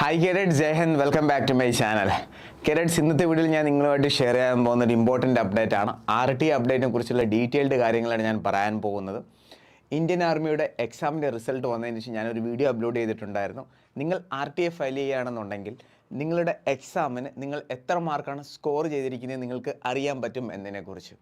Hi cadet ജയഹന്ദ് welcome back to my channel cadets ഇന്നത്തെ വീഡിയോയിൽ ഞാൻ നിങ്ങളുമായിട്ട് ഷെയർ ചെയ്യാൻ പോകുന്ന ഒരു ഇമ്പോർട്ടന്റ് അപ്ഡേറ്റ് ആണ്. ആർ ടി അപ്ഡേറ്റിനെ കുറിച്ചുള്ള ഡീറ്റെയിൽഡ് കാര്യങ്ങളാണ് ഞാൻ പറയാൻ പോകുന്നത്. ഇന്ത്യൻ ആർമിയുടെ എക്സാമിന്റെ റിസൾട്ട് വന്നതിന് ശേഷം ഞാനൊരു വീഡിയോ അപ്ലോഡ് ചെയ്തിട്ടുണ്ടായിരുന്നു. നിങ്ങൾ ആർ ടി എ ഫയൽ ചെയ്യുകയാണെന്നുണ്ടെങ്കിൽ നിങ്ങളുടെ എക്സാമിന് നിങ്ങൾ എത്ര മാർക്കാണ് സ്കോർ ചെയ്തിരിക്കുന്നത് നിങ്ങൾക്ക് അറിയാൻ പറ്റും എന്നതിനെക്കുറിച്ച്.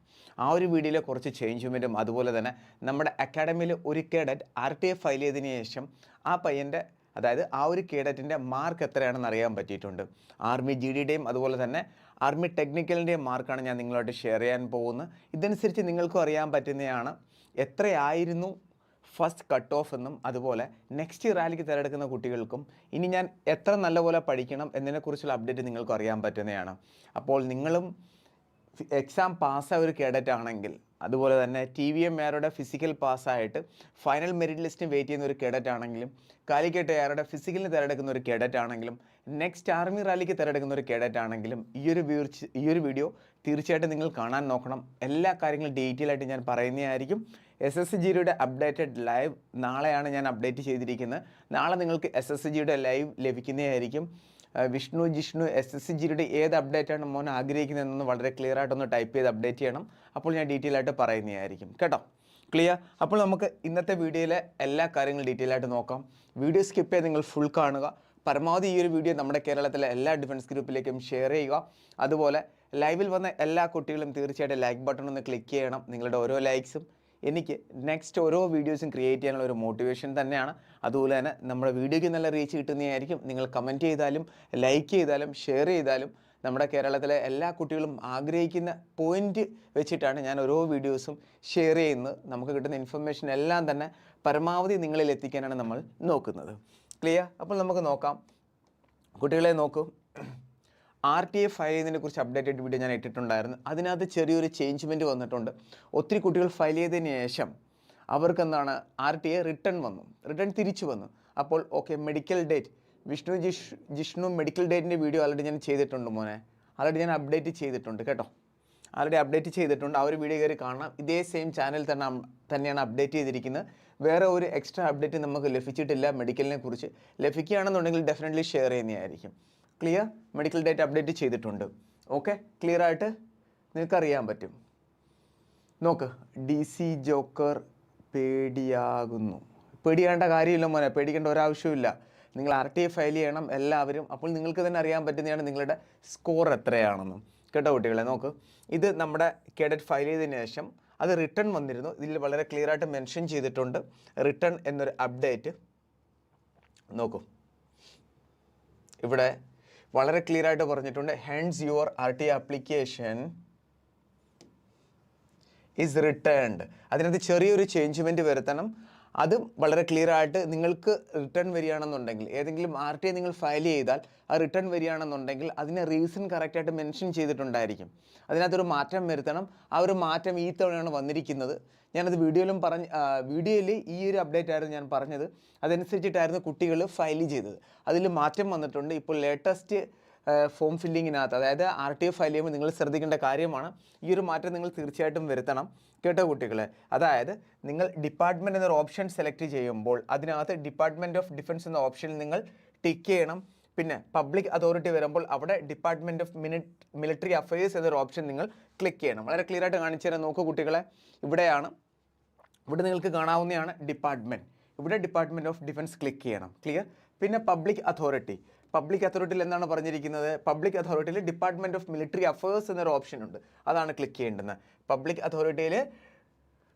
ആ ഒരു വീഡിയോയിലെ കുറച്ച് ചേഞ്ച്മെന്റും അതുപോലെ തന്നെ നമ്മുടെ അക്കാഡമിയിൽ ഒരു cadet R T A file ചെയ്തതിന് ശേഷം ആ പയ്യന്റെ അതായത് ആ ഒരു കേഡറ്റിന്റെ മാർക്ക് എത്രയാണെന്ന് അറിയാൻ പറ്റിയിട്ടുണ്ട്. ആർമി ജി ഡിയുടെയും അതുപോലെ തന്നെ ആർമി ടെക്നിക്കലിന്റെയും മാർക്കാണ് ഞാൻ നിങ്ങളോട് ഷെയർ ചെയ്യാൻ പോകുന്നത്. ഇതനുസരിച്ച് നിങ്ങൾക്കും അറിയാൻ പറ്റുന്നതാണ് എത്രയായിരുന്നു ഫസ്റ്റ് കട്ട് ഓഫ് എന്നും അതുപോലെ നെക്സ്റ്റ് റാലിക്ക് തിരഞ്ഞെടുക്കുന്ന കുട്ടികൾക്കും ഇനി ഞാൻ എത്ര നല്ലപോലെ പഠിക്കണം എന്നതിനെക്കുറിച്ചുള്ള അപ്ഡേറ്റ് നിങ്ങൾക്കും അറിയാൻ പറ്റുന്നതാണ്. അപ്പോൾ നിങ്ങളും എക്സാം പാസ്സായ ഒരു കേഡറ്റ് ആണെങ്കിൽ അതുപോലെ തന്നെ ടി വി എം എയറുടെ ഫിസിക്കൽ പാസ്സായിട്ട് ഫൈനൽ മെറിറ്റ് ലിസ്റ്റിന് വെയിറ്റ് ചെയ്യുന്ന ഒരു കേഡറ്റ് ആണെങ്കിലും കാലിക്കറ്റ് എയറുടെ ഫിസിക്കലിന് തിരഞ്ഞെടുക്കുന്ന ഒരു കേഡറ്റ് ആണെങ്കിലും നെക്സ്റ്റ് ആർമി റാലിക്ക് തിരഞ്ഞെടുക്കുന്ന ഒരു കേഡറ്റ് ആണെങ്കിലും ഈ ഒരു ഈ ഒരു വീഡിയോ തീർച്ചയായിട്ടും നിങ്ങൾ കാണാൻ നോക്കണം. എല്ലാ കാര്യങ്ങളും ഡീറ്റെയിൽ ആയിട്ട് ഞാൻ പറയുന്നതായിരിക്കും. എസ് എസ് ജിയുടെ അപ്ഡേറ്റഡ് ലൈവ് നാളെയാണ് ഞാൻ അപ്ഡേറ്റ് ചെയ്തിരിക്കുന്നത്. നാളെ നിങ്ങൾക്ക് എസ് എസ് ജിയുടെ ലൈവ് ലഭിക്കുന്നതായിരിക്കും. Vishnu Jishnu S S C ജിയുടെ ഏത് അപ്ഡേറ്റ് ആണ് മോൻ ആഗ്രഹിക്കുന്നതെന്ന് വളരെ ക്ലിയർ ആയിട്ടൊന്ന് ടൈപ്പ് ചെയ്ത് അപ്ഡേറ്റ് ചെയ്യണം. അപ്പോൾ ഞാൻ ഡീറ്റെയിൽ ആയിട്ട് പറയുന്നതായിരിക്കും. കേട്ടോ? ക്ലിയർ അപ്പോൾ നമുക്ക് ഇന്നത്തെ വീഡിയോയിലെ എല്ലാ കാര്യങ്ങളും ഡീറ്റെയിൽ ആയിട്ട് നോക്കാം. വീഡിയോ സ്കിപ്പ് ചെയ്ത് നിങ്ങൾ ഫുൾ കാണുക. പരമാവധി ഈ ഒരു വീഡിയോ നമ്മുടെ കേരളത്തിലെ എല്ലാ ഡിഫൻസ് ഗ്രൂപ്പിലേക്കും ഷെയർ ചെയ്യുക. അതുപോലെ ലൈവിൽ വന്ന എല്ലാ കുട്ടികളും തീർച്ചയായിട്ടും ലൈക്ക് ബട്ടൺ ഒന്ന് ക്ലിക്ക് ചെയ്യണം. നിങ്ങളുടെ ഓരോ ലൈക്സും എനിക്ക് നെക്സ്റ്റ് ഓരോ വീഡിയോസും ക്രിയേറ്റ് ചെയ്യാനുള്ള ഒരു മോട്ടിവേഷൻ തന്നെയാണ്. അതുപോലെ തന്നെ നമ്മുടെ വീഡിയോയ്ക്ക് നല്ല റീച്ച് കിട്ടുന്നതായിരിക്കും. നിങ്ങൾ കമന്റ് ചെയ്താലും ലൈക്ക് ചെയ്താലും ഷെയർ ചെയ്താലും നമ്മുടെ കേരളത്തിലെ എല്ലാ കുട്ടികളും ആഗ്രഹിക്കുന്ന പോയിന്റ് വെച്ചിട്ടാണ് ഞാൻ ഓരോ വീഡിയോസും ഷെയർ ചെയ്യുന്നത്. നമുക്ക് കിട്ടുന്ന ഇൻഫർമേഷൻ എല്ലാം തന്നെ പരമാവധി നിങ്ങളിൽ എത്തിക്കാനാണ് നമ്മൾ നോക്കുന്നത്. ക്ലിയർ അപ്പോൾ നമുക്ക് നോക്കാം. കുട്ടികളെ നോക്കൂ. ആർ ടി എ ഫയൽ ചെയ്യുന്നതിനെ കുറിച്ച് അപ്ഡേറ്റഡ് വീഡിയോ ഞാൻ ഇട്ടിട്ടുണ്ടായിരുന്നു. അതിനകത്ത് ചെറിയൊരു ചേഞ്ച്മെന്റ് വന്നിട്ടുണ്ട്. ഒത്തിരി കുട്ടികൾ ഫയൽ ചെയ്തതിന് ശേഷം അവർക്ക് എന്താണ് ആർ ടി എ റിട്ടേൺ വന്നു. റിട്ടേൺ തിരിച്ചു വന്നു. അപ്പോൾ okay medical date Vishnu Jish Jishnu medical ഡേറ്റിന്റെ video already ഞാൻ ചെയ്തിട്ടുണ്ട് മോനെ. ആൾറെഡി ഞാൻ അപ്ഡേറ്റ് ചെയ്തിട്ടുണ്ട് കേട്ടോ. ആൾറെഡി അപ്ഡേറ്റ് ചെയ്തിട്ടുണ്ട്. ആ ഒരു വീഡിയോ കയറി കാണണം. ഇതേ സെയിം ചാനൽ തന്നെ തന്നെയാണ് അപ്ഡേറ്റ് ചെയ്തിരിക്കുന്നത്. വേറെ ഒരു എക്സ്ട്രാ അപ്ഡേറ്റ് നമുക്ക് ലഭിച്ചിട്ടില്ല മെഡിക്കലിനെ കുറിച്ച്. ലഭിക്കുകയാണെന്നുണ്ടെങ്കിൽ ഡെഫിനറ്റ്ലി ഷെയർ ചെയ്യുന്നതായിരിക്കും. ക്ലിയർ മെഡിക്കൽ ഡേറ്റ് അപ്ഡേറ്റ് ചെയ്തിട്ടുണ്ട്. ഓക്കെ ക്ലിയർ ആയിട്ട് നിങ്ങൾക്ക് അറിയാൻ പറ്റും. നോക്ക് ഡി സി ജോക്കർ പേടിയാകുന്നു. പേടിയേണ്ട കാര്യമില്ല മോനെ പേടിക്കേണ്ട ഒരാവശ്യമില്ല നിങ്ങൾ ആർ ടി ഫയൽ ചെയ്യണം എല്ലാവരും. അപ്പോൾ നിങ്ങൾക്ക് തന്നെ അറിയാൻ പറ്റുന്നതാണ് നിങ്ങളുടെ സ്കോർ എത്രയാണെന്നും. കേട്ടോ കുട്ടികളെ നോക്ക്. ഇത് നമ്മുടെ കേഡറ്റ് ഫയൽ ചെയ്തതിന് ശേഷം അത് റിട്ടേൺ വന്നിരുന്നു. ഇതിൽ വളരെ ക്ലിയർ ആയിട്ട് മെൻഷൻ ചെയ്തിട്ടുണ്ട്. റിട്ടേൺ എന്നൊരു അപ്ഡേറ്റ് നോക്കൂ. ഇവിടെ വളരെ ക്ലിയർ ആയിട്ട് പറഞ്ഞിട്ടുണ്ട്. Hence your R T application is returned അതിനകത്ത് ചെറിയൊരു ചേഞ്ച്മെന്റ് വരുത്തണം. അതും വളരെ ക്ലിയർ ആയിട്ട് നിങ്ങൾക്ക് റിട്ടേൺ വരികയാണെന്നുണ്ടെങ്കിൽ ഏതെങ്കിലും ആർ ടി ഐ നിങ്ങൾ ഫയൽ ചെയ്താൽ ആ റിട്ടേൺ വരികയാണെന്നുണ്ടെങ്കിൽ അതിനെ റീസൺ കറക്റ്റായിട്ട് മെൻഷൻ ചെയ്തിട്ടുണ്ടായിരിക്കും. അതിനകത്തൊരു മാറ്റം വരുത്തണം. ആ ഒരു മാറ്റം ഈ തവണയാണ് വന്നിരിക്കുന്നത്. ഞാനത് വീഡിയോയിലും പറഞ്ഞ് വീഡിയോയിൽ ഈ ഒരു അപ്ഡേറ്റ് ആയിരുന്നു ഞാൻ പറഞ്ഞത്. അതനുസരിച്ചിട്ടായിരുന്നു കുട്ടികൾ ഫയൽ ചെയ്തത്. അതിൽ മാറ്റം വന്നിട്ടുണ്ട്. ഇപ്പോൾ ലേറ്റസ്റ്റ് ഫോം ഫില്ലിങ്ങിനകത്ത് അതായത് ആർ ടി എഫ് ഫയൽ ചെയ്യുമ്പോൾ നിങ്ങൾ ശ്രദ്ധിക്കേണ്ട കാര്യമാണ് ഈ ഒരു മാറ്റം നിങ്ങൾ തീർച്ചയായിട്ടും വരുത്തണം കേട്ടോ കുട്ടികളെ. അതായത് നിങ്ങൾ ഡിപ്പാർട്ട്മെന്റ് എന്നൊരു ഓപ്ഷൻ സെലക്ട് ചെയ്യുമ്പോൾ അതിനകത്ത് ഡിപ്പാർട്ട്മെന്റ് ഓഫ് ഡിഫൻസ് എന്ന ഓപ്ഷനിൽ നിങ്ങൾ ടിക്ക് ചെയ്യണം. പിന്നെ പബ്ലിക് അതോറിറ്റി വരുമ്പോൾ അവിടെ department of minute military affairs എന്നൊരു ഓപ്ഷൻ നിങ്ങൾ ക്ലിക്ക് ചെയ്യണം. വളരെ ക്ലിയർ ആയിട്ട് കാണിച്ചു തരാം നോക്കൂ കുട്ടികളെ. ഇവിടെയാണ് ഇവിടെ നിങ്ങൾക്ക് കാണാവുന്നതാണ് ഡിപ്പാർട്ട്മെന്റ് ഇവിടെ ഡിപ്പാർട്ട്മെന്റ് ഓഫ് ഡിഫൻസ് ക്ലിക്ക് ചെയ്യണം. ക്ലിയർ പിന്നെ പബ്ലിക് അതോറിറ്റി പബ്ലിക് അതോറിറ്റിയിൽ എന്താണ് പറഞ്ഞിരിക്കുന്നത്? പബ്ലിക് അതോറിറ്റിയിൽ ഡിപ്പാർട്ട്മെന്റ് ഓഫ് മിലിറ്ററി അഫയേഴ്സ് എന്നൊരു ഓപ്ഷൻ ഉണ്ട്. അതാണ് ക്ലിക്ക് ചെയ്യേണ്ടത് പബ്ലിക് അതോറിറ്റിയിൽ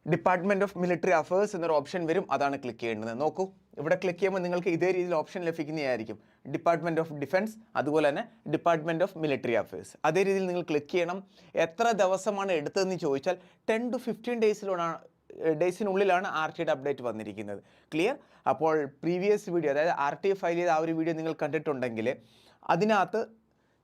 ഡിപ്പാർട്ട്മെന്റ് ഓഫ് മിലിറ്ററി അഫയേഴ്സ് എന്നൊരു ഓപ്ഷൻ വരും. അതാണ് ക്ലിക്ക് ചെയ്യേണ്ടത് നോക്കൂ. ഇവിടെ ക്ലിക്ക് ചെയ്യുമ്പോൾ നിങ്ങൾക്ക് ഇതേ രീതിയിൽ ഓപ്ഷൻ ലഭിക്കുന്നതായിരിക്കും. ഡിപ്പാർട്ട്മെന്റ് ഓഫ് ഡിഫൻസ് അതുപോലെ തന്നെ ഡിപ്പാർട്ട്മെന്റ് ഓഫ് മിലിറ്ററി അഫയേഴ്സ് അതേ രീതിയിൽ നിങ്ങൾ ക്ലിക്ക് ചെയ്യണം. എത്ര ദിവസമാണ് എടുത്തതെന്ന് ചോദിച്ചാൽ ടെൻ ടു ഫിഫ്റ്റീൻ ഡേയ്സിലാണ് ഡേയ്സിനുള്ളിലാണ് ആർ ടിയുടെ അപ്ഡേറ്റ് വന്നിരിക്കുന്നത്. ക്ലിയർ? അപ്പോൾ പ്രീവിയസ് വീഡിയോ അതായത് ആർ ടി ഫയൽ ചെയ്ത ആ ഒരു വീഡിയോ നിങ്ങൾ കണ്ടിട്ടുണ്ടെങ്കിൽ അതിനകത്ത്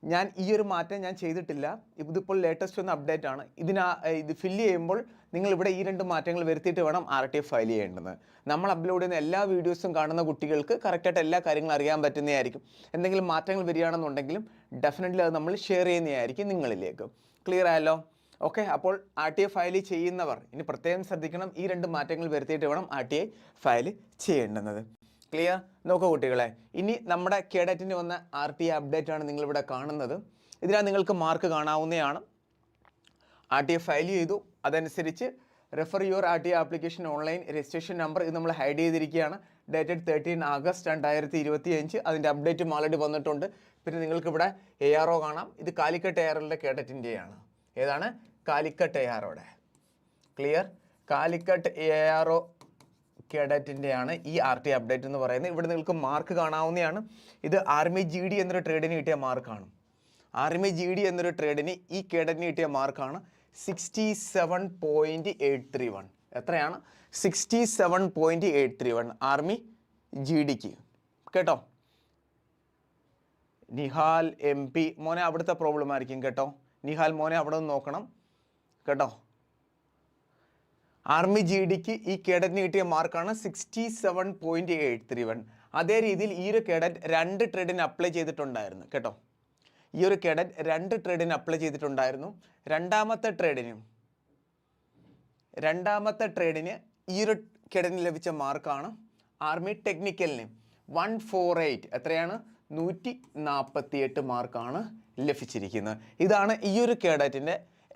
ഞാൻ ഈ ഒരു മാറ്റം ഞാൻ ചെയ്തിട്ടില്ല. ഇതിപ്പോൾ ലേറ്റസ്റ്റ് ഒന്ന് അപ്ഡേറ്റ് ആണ്. ഇതിനാ ഇത് ഫില്ല് ചെയ്യുമ്പോൾ നിങ്ങൾ ഇവിടെ ഈ രണ്ട് മാറ്റങ്ങൾ വരുത്തിയിട്ട് വേണം ആർ ടി ഫയൽ ചെയ്യേണ്ടത്. നമ്മൾ അപ്ലോഡ് ചെയ്യുന്ന എല്ലാ വീഡിയോസും കാണുന്ന കുട്ടികൾക്ക് കറക്റ്റായിട്ട് എല്ലാ കാര്യങ്ങളും അറിയാൻ പറ്റുന്നതായിരിക്കും എന്തെങ്കിലും മാറ്റങ്ങൾ വരികയാണെന്നുണ്ടെങ്കിലും ഡെഫിനറ്റ്ലി അത് നമ്മൾ ഷെയർ ചെയ്യുന്നതായിരിക്കും നിങ്ങളിലേക്ക്. ക്ലിയർ ആയല്ലോ? ഓക്കെ അപ്പോൾ ആർ ടി ഐ ഫയൽ ചെയ്യുന്നവർ ഇനി പ്രത്യേകം ശ്രദ്ധിക്കണം ഈ രണ്ട് മാറ്റങ്ങൾ വരുത്തിയിട്ട് വേണം ആർ ടി ഐ ഫയൽ ചെയ്യേണ്ടുന്നത്. ക്ലിയർ നോക്കൂ കുട്ടികളെ ഇനി നമ്മുടെ കേഡറ്റിന് വന്ന ആർ ടി അപ്ഡേറ്റ് ആണ് നിങ്ങളിവിടെ കാണുന്നത്. ഇതിനകത്ത് നിങ്ങൾക്ക് മാർക്ക് കാണാവുന്നതാണ്. ആർ ടി എ ഫയൽ ചെയ്തു അതനുസരിച്ച് refer your R T application online registration number ഇത് നമ്മൾ ഹൈഡ് ചെയ്തിരിക്കുകയാണ്. ഡേറ്റഡ് തേർട്ടീൻ ആഗസ്റ്റ് രണ്ടായിരത്തി ഇരുപത്തി അഞ്ച് അതിന്റെ അപ്ഡേറ്റും ഓൾറെഡി വന്നിട്ടുണ്ട്. പിന്നെ നിങ്ങൾക്കിവിടെ എ ആർ ഒ കാണാം. ഇത് കാലിക്കട്ട് എ എല്ലിന്റെ കേഡറ്റിന്റെയാണ്. ഏതാണ്? Calicut A ആറോടെ clear Calicut A R O കേഡറ്റിന്റെയാണ് ഈ ആർ ടി അപ്ഡേറ്റ് എന്ന് പറയുന്നത്. ഇവിടെ നിങ്ങൾക്ക് മാർക്ക് കാണാവുന്നതാണ്. ഇത് ആർമി ജി ഡി എന്നൊരു ട്രേഡിന് കിട്ടിയ മാർക്കാണ് ആർമി ജി ഡി എന്നൊരു ട്രേഡിന് ഈ കേഡറ്റിന് കിട്ടിയ മാർക്കാണ് sixty seven point eight three one എത്രയാണ്? Sixty seven point eight three one army G ഡിക്ക് കേട്ടോ? നിഹാൽ എം പി മോനെ അവിടുത്തെ പ്രോബ്ലം ആയിരിക്കും കേട്ടോ. നിഹാൽ മോനെ അവിടെ നിന്ന് നോക്കണം. കേട്ടോ? ആർമി ജി ഡിക്ക് ഈ കേഡറ്റിന് കിട്ടിയ മാർക്കാണ് sixty seven point eight three one അതേ രീതിയിൽ ഈ ഒരു കേഡറ്റ് രണ്ട് ട്രേഡിന് അപ്ലൈ ചെയ്തിട്ടുണ്ടായിരുന്നു. കേട്ടോ? ഈ ഒരു കേഡറ്റ് രണ്ട് ട്രേഡിന് അപ്ലൈ ചെയ്തിട്ടുണ്ടായിരുന്നു. രണ്ടാമത്തെ ട്രേഡിനും രണ്ടാമത്തെ ട്രേഡിന് ഈ ഒരു കേഡറ്റിന് ലഭിച്ച മാർക്കാണ് ആർമി ടെക്നിക്കലിന് വൺ ഫോർ എയ്റ്റ് എത്രയാണ്? നൂറ്റി നാൽപ്പത്തി എട്ട് മാർക്കാണ് ലഭിച്ചിരിക്കുന്നത് ഇതാണ് ഈ ഒരു കേഡറ്റിന്റെ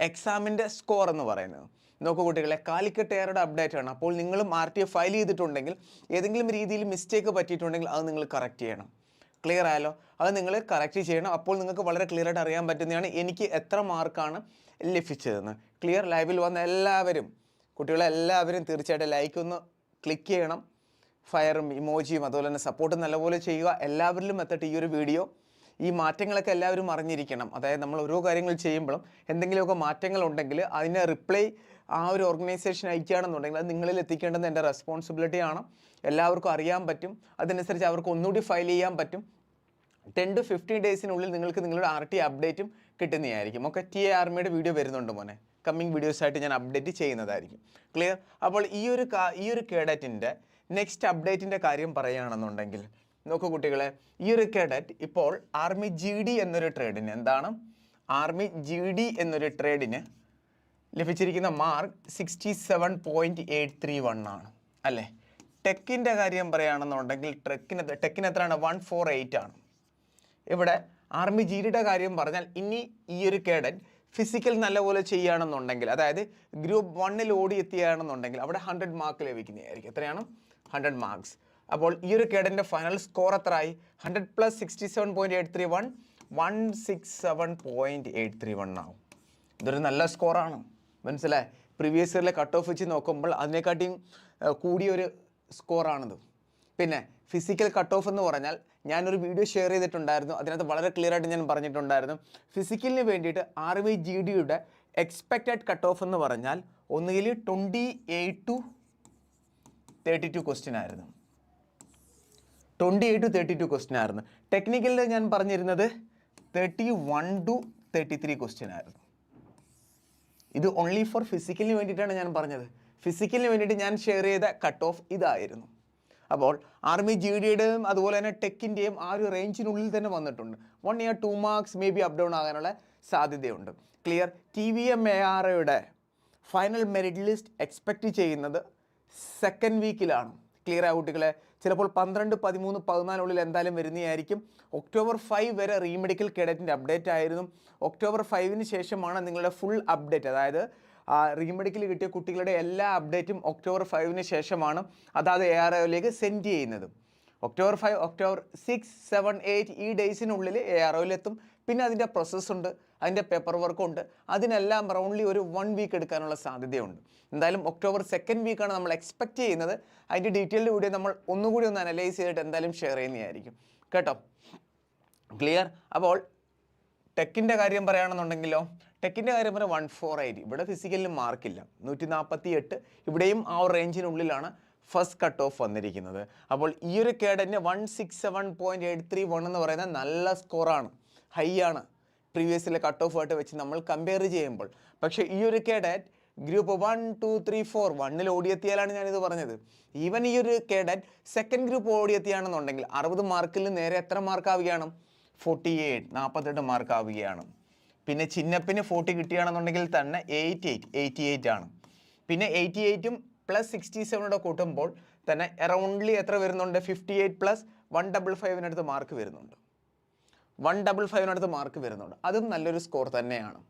എക്സാമിന്റെ സ്കോർ എന്ന് പറയുന്നത്. നോക്കൂ കുട്ടികളെ കാലിക്കട്ട് എയറുടെ അപ്ഡേറ്റ് ആണ്. അപ്പോൾ നിങ്ങളും ആർ ടി എഫ് ഫയൽ ചെയ്തിട്ടുണ്ടെങ്കിൽ ഏതെങ്കിലും രീതിയിൽ മിസ്റ്റേക്ക് പറ്റിയിട്ടുണ്ടെങ്കിൽ അത് നിങ്ങൾ കറക്റ്റ് ചെയ്യണം. ക്ലിയർ ആയാലോ അത് നിങ്ങൾ കറക്റ്റ് ചെയ്യണം. അപ്പോൾ നിങ്ങൾക്ക് വളരെ ക്ലിയർ ആയിട്ട് അറിയാൻ പറ്റുന്നതാണ് എനിക്ക് എത്ര മാർക്കാണ് ലഭിച്ചതെന്ന്. ക്ലിയർ ലൈവിൽ വന്ന എല്ലാവരും കുട്ടികളെല്ലാവരും തീർച്ചയായിട്ടും ലൈക്ക് ഒന്ന് ക്ലിക്ക് ചെയ്യണം. ഫയറും ഇമോജിയും അതുപോലെ തന്നെ സപ്പോർട്ടും നല്ലപോലെ ചെയ്യുക. എല്ലാവരിലും എത്തട്ടെ ഈ ഒരു വീഡിയോ ഈ മാറ്റങ്ങളൊക്കെ എല്ലാവരും അറിഞ്ഞിരിക്കണം. അതായത് നമ്മൾ ഓരോ കാര്യങ്ങൾ ചെയ്യുമ്പോഴും എന്തെങ്കിലുമൊക്കെ മാറ്റങ്ങൾ ഉണ്ടെങ്കിൽ അതിനെ റിപ്ലൈ ആ ഒരു ഓർഗനൈസേഷൻ അയക്കുകയാണെന്നുണ്ടെങ്കിൽ അത് നിങ്ങളിൽ എത്തിക്കേണ്ടത് എന്റെ റെസ്പോൺസിബിലിറ്റി ആണ്. എല്ലാവർക്കും അറിയാൻ പറ്റും. അതനുസരിച്ച് അവർക്ക് ഒന്നുകൂടി ഫയൽ ചെയ്യാൻ പറ്റും. ടെൻ ടു ഫിഫ്റ്റീൻ ഡേയ്സിനുള്ളിൽ നിങ്ങൾക്ക് നിങ്ങളുടെ ആർ ടി അപ്ഡേറ്റും കിട്ടുന്നതായിരിക്കും. ഒക്കെ ടി എ ആർമിയുടെ വീഡിയോ വരുന്നുണ്ട് മോനെ. കമ്മിങ് വീഡിയോസായിട്ട് ഞാൻ അപ്ഡേറ്റ് ചെയ്യുന്നതായിരിക്കും. ക്ലിയർ അപ്പോൾ ഈ ഒരു ഈ ഒരു കേഡറ്റിന്റെ നെക്സ്റ്റ് അപ്ഡേറ്റിന്റെ കാര്യം പറയുകയാണെന്നുണ്ടെങ്കിൽ നോക്കൂ കുട്ടികളെ ഈ ഒരു കേഡറ്റ് ഇപ്പോൾ ആർമി ജി ഡി എന്നൊരു ട്രേഡിന് എന്താണ്? ആർമി ജി ഡി എന്നൊരു ട്രേഡിന് ലഭിച്ചിരിക്കുന്ന mark sixty seven point eight three one ആണ്. അല്ലേ? ടെക്കിന്റെ കാര്യം പറയുകയാണെന്നുണ്ടെങ്കിൽ ട്രെക്കിന് ടെക്കിന് എത്രയാണ്? വൺ ഫോർ എയ്റ്റ് ആണ്. ഇവിടെ ആർമി ജി ഡിയുടെ കാര്യം പറഞ്ഞാൽ ഇനി ഈ ഒരു കേഡറ്റ് ഫിസിക്കൽ നല്ലപോലെ ചെയ്യുകയാണെന്നുണ്ടെങ്കിൽ അതായത് ഗ്രൂപ്പ് വണ്ണിൽ ഓടി എത്തിയാണെന്നുണ്ടെങ്കിൽ അവിടെ ഹൺഡ്രഡ് മാർക്ക് ലഭിക്കുന്നതായിരിക്കും. എത്രയാണ്? ഹൺഡ്രഡ് മാർക്സ് അപ്പോൾ ഈ ഒരു കേഡന്റെ ഫൈനൽ സ്കോർ എത്രയായി? Hundred plus sixty seven point eight three one one six seven point eight three one ആവും. ഇതൊരു നല്ല സ്കോറാണ് മനസ്സിലായി? പ്രീവിയസ് ഇയറിലെ കട്ട് ഓഫ് വെച്ച് നോക്കുമ്പോൾ അതിനെക്കാട്ടിയും കൂടിയൊരു സ്കോറാണിത് പിന്നെ ഫിസിക്കൽ കട്ട് ഓഫ് എന്ന് പറഞ്ഞാൽ ഞാനൊരു വീഡിയോ ഷെയർ ചെയ്തിട്ടുണ്ടായിരുന്നു. അതിനകത്ത് വളരെ ക്ലിയർ ആയിട്ട് ഞാൻ പറഞ്ഞിട്ടുണ്ടായിരുന്നു. ഫിസിക്കലിന് വേണ്ടിയിട്ട് ആർ വി ജി ഡിയുടെ എക്സ്പെക്റ്റഡ് കട്ട് ഓഫ് എന്ന് പറഞ്ഞാൽ ഒന്നുകിൽ twenty eight to thirty two question ആയിരുന്നു. Twenty eight to thirty two question ആയിരുന്നു ടെക്നിക്കലിൽ ഞാൻ പറഞ്ഞിരുന്നത് thirty one to thirty three question ആയിരുന്നു. ഇത് ഓൺലി ഫോർ ഫിസിക്കലിന് വേണ്ടിയിട്ടാണ് ഞാൻ പറഞ്ഞത്. ഫിസിക്കലിന് വേണ്ടിയിട്ട് ഞാൻ ഷെയർ ചെയ്ത കട്ട് ഓഫ് ഇതായിരുന്നു. അപ്പോൾ ആർമി ജി ഡിയുടെയും അതുപോലെ തന്നെ ടെക്കിന്റെയും ആ ഒരു റേഞ്ചിനുള്ളിൽ തന്നെ വന്നിട്ടുണ്ട്. One year two marks may be up down ആകാനുള്ള സാധ്യതയുണ്ട്. Clear T V M A R ഒയുടെ ഫൈനൽ മെറിറ്റ് ലിസ്റ്റ് എക്സ്പെക്റ്റ് ചെയ്യുന്നത് സെക്കൻഡ് വീക്കിലാണ് ക്ലിയർ ആ കുട്ടികളെ? ചിലപ്പോൾ പന്ത്രണ്ട് പതിമൂന്ന് പതിനാലിനുള്ളിൽ എന്തായാലും വരുന്നതായിരിക്കും. ഒക്ടോബർ ഫൈവ് വരെ റീമെഡിക്കൽ കേഡറ്റിന്റെ അപ്ഡേറ്റ് ആയിരുന്നു. ഒക്ടോബർ ഫൈവിന് ശേഷമാണ് നിങ്ങളുടെ ഫുൾ അപ്ഡേറ്റ് അതായത് റീമെഡിക്കൽ കിട്ടിയ കുട്ടികളുടെ എല്ലാ അപ്ഡേറ്റും ഒക്ടോബർ ഫൈവിന് ശേഷമാണ്. അതാത് എ ആർ ഒയിലേക്ക് സെൻഡ് ചെയ്യുന്നത്. October five October six seven eight ഈ ഡേയ്സിനുള്ളിൽ എ ആർ ഒയിലെത്തും പിന്നെ അതിന്റെ പ്രോസസ്സുണ്ട് അതിന്റെ പേപ്പർ വർക്കുണ്ട് അതിനെല്ലാം റൗണ്ട്ലി ഒരു വൺ വീക്ക് എടുക്കാനുള്ള സാധ്യതയുണ്ട്. എന്തായാലും ഒക്ടോബർ സെക്കൻഡ് വീക്കാണ് നമ്മൾ എക്സ്പെക്റ്റ് ചെയ്യുന്നത്. അതിന്റെ ഡീറ്റെയിൽഡ് കൂടി നമ്മൾ ഒന്നുകൂടി ഒന്ന് അനലൈസ് ചെയ്തിട്ട് എന്തായാലും ഷെയർ ചെയ്യുന്നതായിരിക്കും. കേട്ടോ? ക്ലിയർ അപ്പോൾ ടെക്കിന്റെ കാര്യം പറയുകയാണെന്നുണ്ടെങ്കിലോ ടെക്കിന്റെ കാര്യം പറയാം വൺ ഫോർ ആയിരിക്കും ഇവിടെ ഫിസിക്കലിന് മാർക്കില്ല നൂറ്റി നാൽപ്പത്തി എട്ട് ഇവിടെയും ആ റേഞ്ചിനുള്ളിലാണ് ഫസ്റ്റ് കട്ട് ഓഫ് വന്നിരിക്കുന്നത്. അപ്പോൾ ഈ ഒരു കേഡറ്റിന് one six seven point eight three one എന്ന് പറയുന്നത് നല്ല സ്കോറാണ് ഹൈ ആണ് പ്രീവിയസിലെ കട്ട് ഓഫ് ആയിട്ട് വെച്ച് നമ്മൾ കമ്പയർ ചെയ്യുമ്പോൾ. പക്ഷേ ഈ ഒരു cadet group one two three four വണ്ണിൽ ഓടിയെത്തിയാലാണ് ഞാനിത് പറഞ്ഞത്. ഈവൻ ഈ ഒരു കേഡറ്റ് സെക്കൻഡ് ഗ്രൂപ്പ് ഓടിയെത്തിയാണെന്നുണ്ടെങ്കിൽ അറുപത് മാർക്കിൽ നേരെ എത്ര മാർക്ക് ആവുകയാണ്? ഫോർട്ടി എയ്റ്റ് നാൽപ്പത്തെട്ട് മാർക്ക് ആവുകയാണ്. പിന്നെ ചിന്നപ്പിന് ഫോർട്ടി കിട്ടുകയാണെന്നുണ്ടെങ്കിൽ തന്നെ എയ്റ്റി എയ്റ്റ് എയ്റ്റി എയ്റ്റ് ആണ്. പിന്നെ എയ്റ്റി എയ്റ്റും പ്ലസ് സിക്സ്റ്റി സെവനോടെ കൂട്ടുമ്പോൾ തന്നെ അറൗണ്ട്ലി എത്ര വരുന്നുണ്ട്? Fifty eight plus one double ഫൈവിനടുത്ത് mark വരുന്നുണ്ട്. വൺ ഡബിൾ ഫൈവിനടുത്ത് മാർക്ക് വരുന്നുണ്ട്. അതും നല്ലൊരു സ്കോർ തന്നെയാണ്.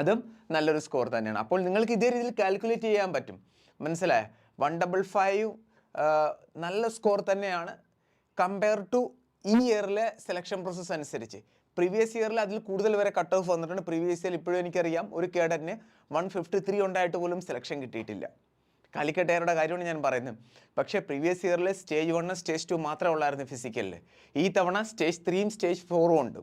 അതും നല്ലൊരു സ്കോർ തന്നെയാണ്. അപ്പോൾ നിങ്ങൾക്ക് ഇതേ രീതിയിൽ കാൽക്കുലേറ്റ് ചെയ്യാൻ പറ്റും. മനസ്സിലായ? വൺ ഡബിൾ ഫൈവ് നല്ല സ്കോർ തന്നെയാണ്. കമ്പയർ ടു ഈ ഇയറിലെ സെലക്ഷൻ പ്രോസസ്സ് അനുസരിച്ച്. പ്രീവിയസ് ഇയറിൽ അതിൽ കൂടുതൽ വരെ കട്ട് ഓഫ് വന്നിട്ടുണ്ട്. പ്രീവിയസ് ഇയർ ഇപ്പോഴും എനിക്കറിയാം ഒരു കേഡറ്റിന് വൺ ഫിഫ്റ്റി ത്രീ ഉണ്ടായിട്ട് പോലും സെലക്ഷൻ കിട്ടിയിട്ടില്ല. കാലിക്കറ്റ് എയറുടെ കാര്യമാണ് ഞാൻ പറയുന്നത്. പക്ഷേ പ്രീവിയസ് ഇയറിൽ സ്റ്റേജ് വണ്ണും സ്റ്റേജ് ടു മാത്രമേ ഉള്ളായിരുന്നു ഫിസിക്കലിൽ ഈ തവണ സ്റ്റേജ് ത്രീയും സ്റ്റേജ് ഫോറും ഉണ്ട്.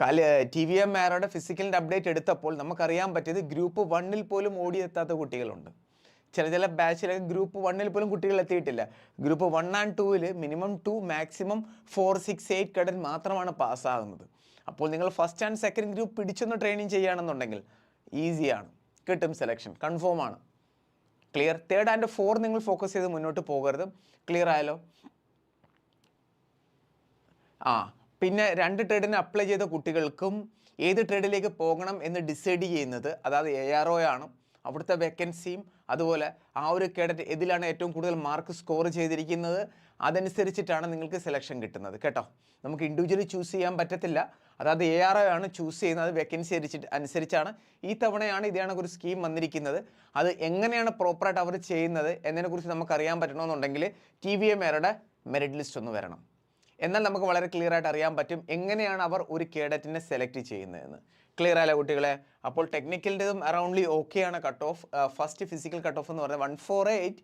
കാലി ടി വി എം ആരുടെ ഫിസിക്കലിന്റെ അപ്ഡേറ്റ് എടുത്തപ്പോൾ നമുക്കറിയാൻ പറ്റിയത് ഗ്രൂപ്പ് വണ്ണിൽ പോലും ഓടിയെത്താത്ത കുട്ടികളുണ്ട്. ചില ചില ബാച്ചിലൊക്കെ ഗ്രൂപ്പ് വണ്ണിൽ പോലും കുട്ടികൾ എത്തിയിട്ടില്ല. ഗ്രൂപ്പ് വൺ ആൻഡ് ടൂവിൽ minimum two maximum four six eight കടൻ മാത്രമാണ് പാസ്സാകുന്നത് അപ്പോൾ നിങ്ങൾ ഫസ്റ്റ് ആൻഡ് സെക്കൻഡ് ഗ്രൂപ്പ് പിടിച്ചൊന്ന് ട്രെയിനിങ് ചെയ്യുകയാണെന്നുണ്ടെങ്കിൽ ഈസിയാണ് കിട്ടും സെലക്ഷൻ കൺഫേം ആണ്. ക്ലിയർ തേർഡ് ആൻഡ് ഫോർ നിങ്ങൾ ഫോക്കസ് ചെയ്ത് മുന്നോട്ട് പോകരുത്. ക്ലിയർ ആയാലോ ആ പിന്നെ രണ്ട് ട്രേഡിന് അപ്ലൈ ചെയ്ത കുട്ടികൾക്കും ഏത് ട്രേഡിലേക്ക് പോകണം എന്ന് ഡിസൈഡ് ചെയ്യുന്നത് അതായത് എ ആർ ഒ ആണ്. അവിടുത്തെ വേക്കൻസിയും അതുപോലെ ആ ഒരു കേഡറ്റ് ഇതിലാണ് ഏറ്റവും കൂടുതൽ മാർക്ക് സ്കോർ ചെയ്തിരിക്കുന്നത്. അതനുസരിച്ചിട്ടാണ് നിങ്ങൾക്ക് സെലക്ഷൻ കിട്ടുന്നത്. കേട്ടോ? നമുക്ക് ഇൻഡിവിജ്വലി ചൂസ് ചെയ്യാൻ പറ്റത്തില്ല. അതായത് എ ആർ ഒ ആണ് ചൂസ് ചെയ്യുന്നത്. വേക്കൻസി അരിച്ചിട്ട് അനുസരിച്ചാണ്. ഈ തവണയാണ് ഇതേ ഒരു സ്കീം വന്നിരിക്കുന്നത്. അത് എങ്ങനെയാണ് പ്രോപ്പറായിട്ട് അവർ ചെയ്യുന്നത് എന്നതിനെക്കുറിച്ച് നമുക്ക് അറിയാൻ പറ്റണമെന്നുണ്ടെങ്കിൽ ടി വി എം എയുടെ മെറിറ്റ് ലിസ്റ്റ് ഒന്ന് വരണം. എന്നാൽ നമുക്ക് വളരെ ക്ലിയർ ആയിട്ട് അറിയാൻ പറ്റും എങ്ങനെയാണ് അവർ ഒരു കേഡറ്റിനെ സെലക്ട് ചെയ്യുന്നതെന്ന്. ക്ലിയർ ആയാലോ കുട്ടികളെ? അപ്പോൾ ടെക്നിക്കലിന്റെതും അറൗണ്ട്ലി ആണ് cut off first physical cut off എന്ന് പറയുന്നത് one four eight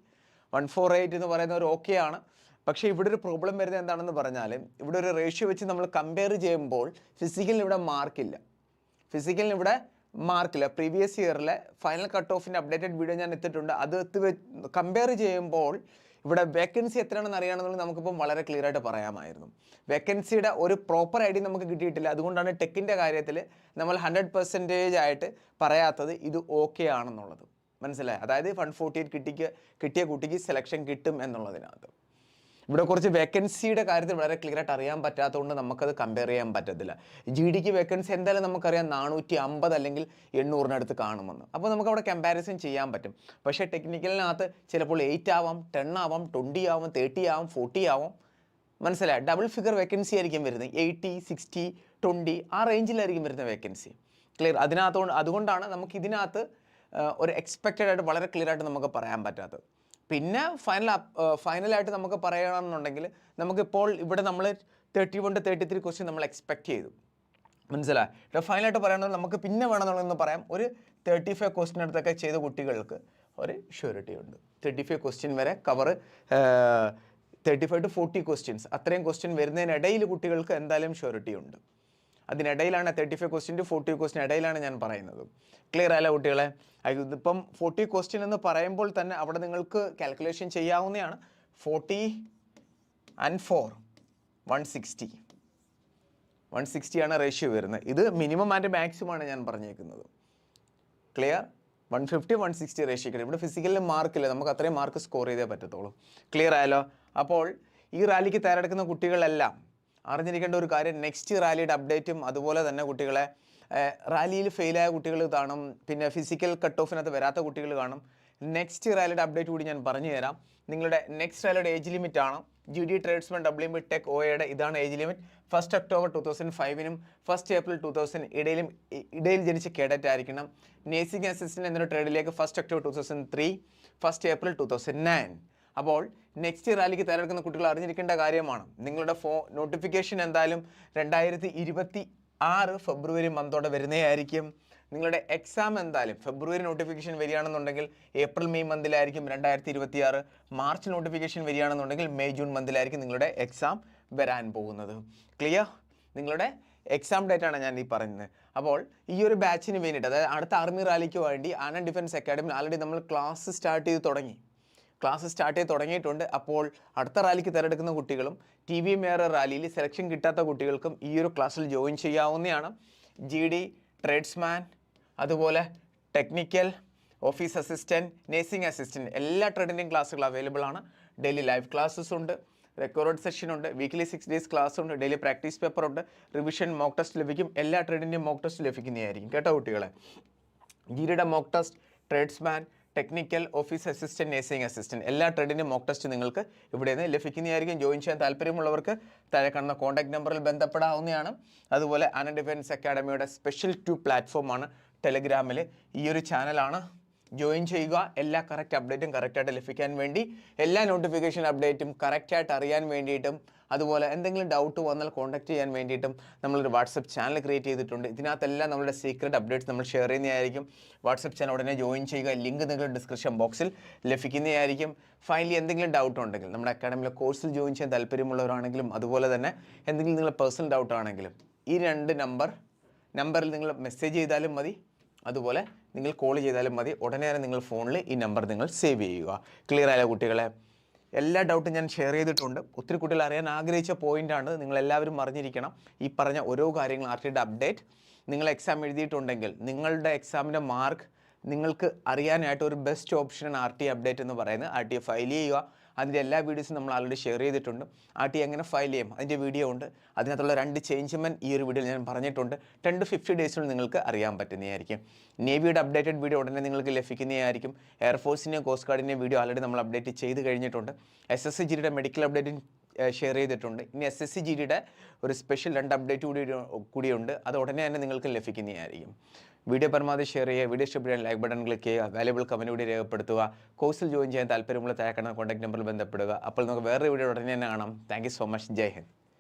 one four eight എന്ന് പറയുന്ന ഒരു ഓക്കെയാണ് പക്ഷേ ഇവിടെ ഒരു പ്രോബ്ലം വരുന്നത് എന്താണെന്ന് പറഞ്ഞാൽ ഇവിടെ ഒരു റേഷ്യോ വെച്ച് നമ്മൾ കമ്പയർ ചെയ്യുമ്പോൾ ഫിസിക്കലിന് ഇവിടെ മാർക്കില്ല ഫിസിക്കലിന് ഇവിടെ മാർക്കില്ല പ്രീവിയസ് ഇയറിലെ ഫൈനൽ കട്ട് ഓഫിന്റെ അപ്ഡേറ്റഡ് വീഡിയോ ഞാൻ എത്തിയിട്ടുണ്ട് അത് എത്തി കമ്പയർ ചെയ്യുമ്പോൾ ഇവിടെ വേക്കൻസി എത്രയാണെന്ന് അറിയണമെന്നുള്ളത് നമുക്കിപ്പം വളരെ ക്ലിയർ ആയിട്ട് പറയാമായിരുന്നു. വേക്കൻസിയുടെ ഒരു പ്രോപ്പർ ഐ ഡി നമുക്ക് കിട്ടിയിട്ടില്ല. അതുകൊണ്ടാണ് ടെക്കിന്റെ കാര്യത്തിൽ നമ്മൾ ഹൺഡ്രഡ് പെർസെന്റേജ് ആയിട്ട് പറയാത്തത് ഇത് ഓക്കെ ആണെന്നുള്ളത്. മനസ്സിലായി? അതായത് വൺ ഫോർട്ടി എയ്റ്റ് കിട്ടിക്ക് കിട്ടിയ കുട്ടിക്ക് സെലക്ഷൻ കിട്ടും എന്നുള്ളതിനകത്ത്. ഇവിടെ കുറച്ച് വേക്കൻസിയുടെ കാര്യത്തിൽ വളരെ ക്ലിയർ ആയിട്ട് അറിയാൻ പറ്റാത്തതുകൊണ്ട് നമുക്കത് കമ്പയർ ചെയ്യാൻ പറ്റത്തില്ല. ജി ഡിക്ക് വേക്കൻസി എന്തായാലും നമുക്കറിയാം നാനൂറ്റി അമ്പത് അല്ലെങ്കിൽ എണ്ണൂറിനടുത്ത് കാണുമെന്ന്. അപ്പോൾ നമുക്ക് അവിടെ കമ്പാരിസൺ ചെയ്യാൻ പറ്റും. പക്ഷേ ടെക്നിക്കലിനകത്ത് ചിലപ്പോൾ എയ്റ്റ് ആവാം ടെൻ ആവാം ട്വന്റി ആവാം തേർട്ടി ആവാം ഫോർട്ടി ആവാം. മനസ്സിലായി? ഡബിൾ ഫിഗർ വേക്കൻസി ആയിരിക്കും വരുന്നത്. എയ്റ്റി സിക്സ്റ്റി ട്വന്റി ആ റേഞ്ചിലായിരിക്കും വരുന്ന വേക്കൻസി ക്ലിയർ അതിനകത്തുകൊണ്ട് അതുകൊണ്ടാണ് നമുക്ക് ഇതിനകത്ത് ഒരു എക്സ്പെക്റ്റഡ് ആയിട്ട് വളരെ ക്ലിയർ ആയിട്ട് നമുക്ക് പറയാൻ പറ്റാത്തത്. പിന്നെ ഫൈനൽ ഫൈനലായിട്ട് നമുക്ക് പറയണമെന്നുണ്ടെങ്കിൽ നമുക്കിപ്പോൾ ഇവിടെ നമ്മൾ thirty one to thirty three question നമ്മൾ എക്സ്പെക്ട് ചെയ്തു. മനസ്സിലായി? ഫൈനലായിട്ട് പറയുകയാണെങ്കിൽ നമുക്ക് പിന്നെ വേണമെന്നുള്ളതെന്ന് പറയാം. ഒരു തേർട്ടി ഫൈവ് ക്വസ്റ്റ്യൻ അടുത്തൊക്കെ ചെയ്ത കുട്ടികൾക്ക് ഒരു ഷ്യൂരിറ്റി ഉണ്ട്. തേർട്ടി ഫൈവ് ക്വസ്റ്റ്യൻ വരെ cover thirty five to forty questions അത്രയും ക്വസ്റ്റ്യൻ വരുന്നതിനിടയിൽ കുട്ടികൾക്ക് എന്തായാലും ഷ്യൂരിറ്റി ഉണ്ട്. അതിനിടയിലാണ് thirty five question to forty question ഇടയിലാണ് ഞാൻ പറയുന്നത്. ക്ലിയർ ആയല്ലോ കുട്ടികളെ? ഇതിപ്പം ഫോർട്ടി ക്വസ്റ്റ്യൻ എന്ന് പറയുമ്പോൾ തന്നെ അവിടെ നിങ്ങൾക്ക് കാൽക്കുലേഷൻ ചെയ്യാവുന്നതാണ്. Forty and four one sixty one സിക്സ്റ്റിയാണ് ratio വരുന്നത്. ഇത് മിനിമം ആൻഡ് മാക്സിമം ആണ് ഞാൻ പറഞ്ഞേക്കുന്നത്. Clear one fifty one sixty ratio കിട്ടും ഇവിടെ ഫിസിക്കലിൽ മാർക്കില്ല നമുക്ക് അത്രയും മാർക്ക് സ്കോർ ചെയ്തേ പറ്റത്തുള്ളൂ. ക്ലിയർ ആയാലോ അപ്പോൾ ഈ റാലിക്ക് തയ്യാറെടുക്കുന്ന കുട്ടികളെല്ലാം അറിഞ്ഞിരിക്കേണ്ട ഒരു കാര്യം നെക്സ്റ്റ് റാലിയുടെ അപ്ഡേറ്റും അതുപോലെ തന്നെ കുട്ടികളെ റാലിയിൽ ഫെയിലായ കുട്ടികൾ കാണും പിന്നെ ഫിസിക്കൽ കട്ട് ഓഫിനകത്ത് വരാത്ത കുട്ടികൾ കാണും. നെക്സ്റ്റ് റാലിയുടെ അപ്ഡേറ്റ് കൂടി ഞാൻ പറഞ്ഞു തരാം. നിങ്ങളുടെ നെക്സ്റ്റ് റാലിയുടെ ഏജ് ലിമിറ്റ് ആണ്. G D tradesman W B tech ഒയുടെ ഇതാണ് age limit first October two thousand ഫൈവിനും first April two thousand ഇടയിലും ഇടയിൽ ജനിച്ച കേഡറ്റ് ആയിരിക്കണം. നേഴ്സിംഗ് അസിസ്റ്റന്റ് എന്നൊരു ട്രേഡിലേക്ക് first October two thousand three first April two thousand nine അപ്പോൾ next റാലിക്ക് തയ്യാറെടുക്കുന്ന കുട്ടികൾ അറിഞ്ഞിരിക്കേണ്ട കാര്യമാണ്. നിങ്ങളുടെ ഫോ നോട്ടിഫിക്കേഷൻ എന്തായാലും രണ്ടായിരത്തി ഇരുപത്തി ആറ് ഫെബ്രുവരി മന്തോടെ വരുന്നതായിരിക്കും. നിങ്ങളുടെ എക്സാം എന്തായാലും ഫെബ്രുവരി നോട്ടിഫിക്കേഷൻ വരികയാണെന്നുണ്ടെങ്കിൽ ഏപ്രിൽ മെയ് മന്തിലായിരിക്കും രണ്ടായിരത്തി ഇരുപത്തി ആറ് മാർച്ച് നോട്ടിഫിക്കേഷൻ വരികയാണെന്നുണ്ടെങ്കിൽ മെയ് ജൂൺ മന്തിലായിരിക്കും നിങ്ങളുടെ എക്സാം വരാൻ പോകുന്നത്. ക്ലിയർ നിങ്ങളുടെ എക്സാം ഡേറ്റ് ആണ് ഞാൻ ഈ പറയുന്നത്. അപ്പോൾ ഈ ഒരു ബാച്ചിന് വേണ്ടിയിട്ട് അതായത് അടുത്ത ആർമി റാലിക്ക് വേണ്ടി ആനൻ ഡിഫൻസ് അക്കാഡമി ആൾറെഡി നമ്മൾ ക്ലാസ് സ്റ്റാർട്ട് ചെയ്ത് തുടങ്ങി. ക്ലാസ് സ്റ്റാർട്ട് ചെയ്ത് തുടങ്ങിയിട്ടുണ്ട്. അപ്പോൾ അടുത്ത റാലിക്ക് തിരഞ്ഞെടുക്കുന്ന കുട്ടികളും ടി വി മേയർ റാലിയിൽ സെലക്ഷൻ കിട്ടാത്ത കുട്ടികൾക്കും ഈ ഒരു ക്ലാസ്സിൽ ജോയിൻ ചെയ്യാവുന്നതാണ്. ജി ഡി ട്രേഡ്സ്മാൻ അതുപോലെ technical office assistant nursing assistant എല്ലാ ട്രേഡിന്റെയും ക്ലാസ്സുകൾ അവൈലബിൾ ആണ്. ഡെയിലി ലൈവ് ക്ലാസ്സസ് ഉണ്ട്. റെക്കോർഡ് സെഷൻ ഉണ്ട്. വീക്ക്ലി സിക്സ് ഡേയ്സ് ക്ലാസ് ഉണ്ട്. ഡെയിലി പ്രാക്ടീസ് പേപ്പർ ഉണ്ട്. റിവിഷൻ മോക്ക് ടെസ്റ്റ് ലഭിക്കും. എല്ലാ ട്രേഡിന്റെയും മോക്ക് ടെസ്റ്റ് ലഭിക്കുന്നതായിരിക്കും. കേട്ടോ കുട്ടികളെ? ജിയുടെ mock test tradesman technical office assistant nursing assistant എല്ലാ ട്രേഡിന്റെയും മോക്ക് ടെസ്റ്റ് നിങ്ങൾക്ക് ഇവിടെ നിന്ന് ലഭിക്കുന്നതായിരിക്കും. ജോയിൻ ചെയ്യാൻ താല്പര്യമുള്ളവർക്ക് താഴെ കാണുന്ന കോൺടാക്ട് നമ്പറിൽ ബന്ധപ്പെടാവുന്നതാണ്. അതുപോലെ ആന ഡിഫൻസ് അക്കാഡമിയുടെ സ്പെഷ്യൽ ടു പ്ലാറ്റ്ഫോമാണ് ടെലഗ്രാമിൽ ഈ ഒരു ചാനലാണ് ജോയിൻ ചെയ്യുക. എല്ലാ കറക്റ്റ് അപ്ഡേറ്റും കറക്റ്റായിട്ട് ലഭിക്കാൻ വേണ്ടി എല്ലാ നോട്ടിഫിക്കേഷൻ അപ്ഡേറ്റും കറക്റ്റായിട്ട് അറിയാൻ വേണ്ടിയിട്ടും അതുപോലെ എന്തെങ്കിലും ഡൗട്ട് വന്നാൽ കോൺടാക്ട് ചെയ്യാൻ വേണ്ടിയിട്ടും നമ്മളൊരു വാട്സപ്പ് ചാനൽ ക്രിയേറ്റ് ചെയ്തിട്ടുണ്ട്. ഇതിനകത്തെല്ലാം നമ്മുടെ സീക്രട്ട് അപ്ഡേറ്റ്സ് നമ്മൾ ഷെയർ ചെയ്യുന്നതായിരിക്കും. വാട്സപ്പ് ചാനൽ ഉടനെ ജോയിൻ ചെയ്യുക. ലിങ്ക് നിങ്ങൾ ഡിസ്ക്രിപ്ഷൻ ബോക്സിൽ ലഭിക്കുന്നതായിരിക്കും. ഫൈനലി എന്തെങ്കിലും ഡൗട്ട് ഉണ്ടെങ്കിൽ നമ്മുടെ അക്കാഡമിയിലെ കോഴ്സിൽ ജോയിൻ ചെയ്യാൻ താല്പര്യമുള്ളവരാണെങ്കിലും അതുപോലെ തന്നെ എന്തെങ്കിലും നിങ്ങളുടെ പേഴ്സണൽ ഡൗട്ട് ആണെങ്കിലും ഈ രണ്ട് നമ്പർ നമ്പറിൽ നിങ്ങൾ മെസ്സേജ് ചെയ്താലും മതി. അതുപോലെ നിങ്ങൾ കോൾ ചെയ്താലും മതി. ഉടനെ തന്നെ നിങ്ങൾ ഫോണിൽ ഈ നമ്പർ നിങ്ങൾ സേവ് ചെയ്യുക. ക്ലിയർ ആയ കുട്ടികളെ? എല്ലാ ഡൗട്ടും ഞാൻ ഷെയർ ചെയ്തിട്ടുണ്ട്. ഒത്തിരി കുട്ടികൾ അറിയാൻ ആഗ്രഹിച്ച പോയിന്റാണ് നിങ്ങൾ എല്ലാവരും അറിഞ്ഞിരിക്കണം. ഈ പറഞ്ഞ ഓരോ കാര്യങ്ങളും ആർ അപ്ഡേറ്റ് നിങ്ങൾ എക്സാം എഴുതിയിട്ടുണ്ടെങ്കിൽ നിങ്ങളുടെ എക്സാമിന്റെ മാർക്ക് നിങ്ങൾക്ക് അറിയാനായിട്ട് ഒരു ബെസ്റ്റ് ഓപ്ഷനാണ് ആർ ടി അപ്ഡേറ്റ് എന്ന് പറയുന്നത്. ആർ ടി ഫയൽ ചെയ്യുക. അതിന്റെ എല്ലാ വീഡിയോസും നമ്മൾ ആൾറെഡി ഷെയർ ചെയ്തിട്ടുണ്ട്. ആ ടി എങ്ങനെ ഫയൽ ചെയ്യും? അതിന്റെ വീഡിയോ ഉണ്ട്. അതിനകത്തുള്ള രണ്ട് ചേഞ്ച്മെന്റ് ഈ ഒരു വീഡിയോയിൽ ഞാൻ പറഞ്ഞിട്ടുണ്ട്. ടെൻ ടു ഫിഫ്റ്റി ഡേയ്സിനുള്ളിൽ നിങ്ങൾക്ക് അറിയാൻ പറ്റുന്നതായിരിക്കും. നേവിയുടെ അപ്ഡേറ്റഡ് വീഡിയോ ഉടനെ നിങ്ങൾക്ക് ലഭിക്കുന്നതായിരിക്കും. എയർഫോഴ്സിന്റെയും കോസ്റ്റ് ഗാർഡിന്റെയും വീഡിയോ ആൾറെഡി നമ്മൾ അപ്ഡേറ്റ് ചെയ്ത് കഴിഞ്ഞിട്ടുണ്ട്. എസ് എസ് ജിയുടെ മെഡിക്കൽ അപ്ഡേറ്റും ഷെയർ ചെയ്തിട്ടുണ്ട്. ഇനി എസ് എസ് സി ജിയുടെ ഒരു സ്പെഷ്യൽ രണ്ട് അപ്ഡേറ്റ് കൂടി കൂടിയുണ്ട്. അത് ഉടനെ തന്നെ നിങ്ങൾക്ക് ലഭിക്കുന്നതായിരിക്കും. വീഡിയോ പരമാവധി ഷെയർ ചെയ്യുക വീഡിയോ ഇഷ്ടപ്പെടാൻ ലൈക്ക് ബട്ടൺ ക്ലിക്ക് ചെയ്യുക വാല്യബിൾ കമ്മ്യൂണിറ്റി രേഖപ്പെടുത്തുക കോഴ്സിൽ ജോയിൻ ചെയ്യാൻ താല്പര്യമുള്ള താഴെ കോൺടാക്ട് നമ്പറിൽ ബന്ധപ്പെടുക. അപ്പോൾ നമുക്ക് വേറെ വീഡിയോ ഉടനെ തന്നെ കാണാം. Thank so much Jai Hind.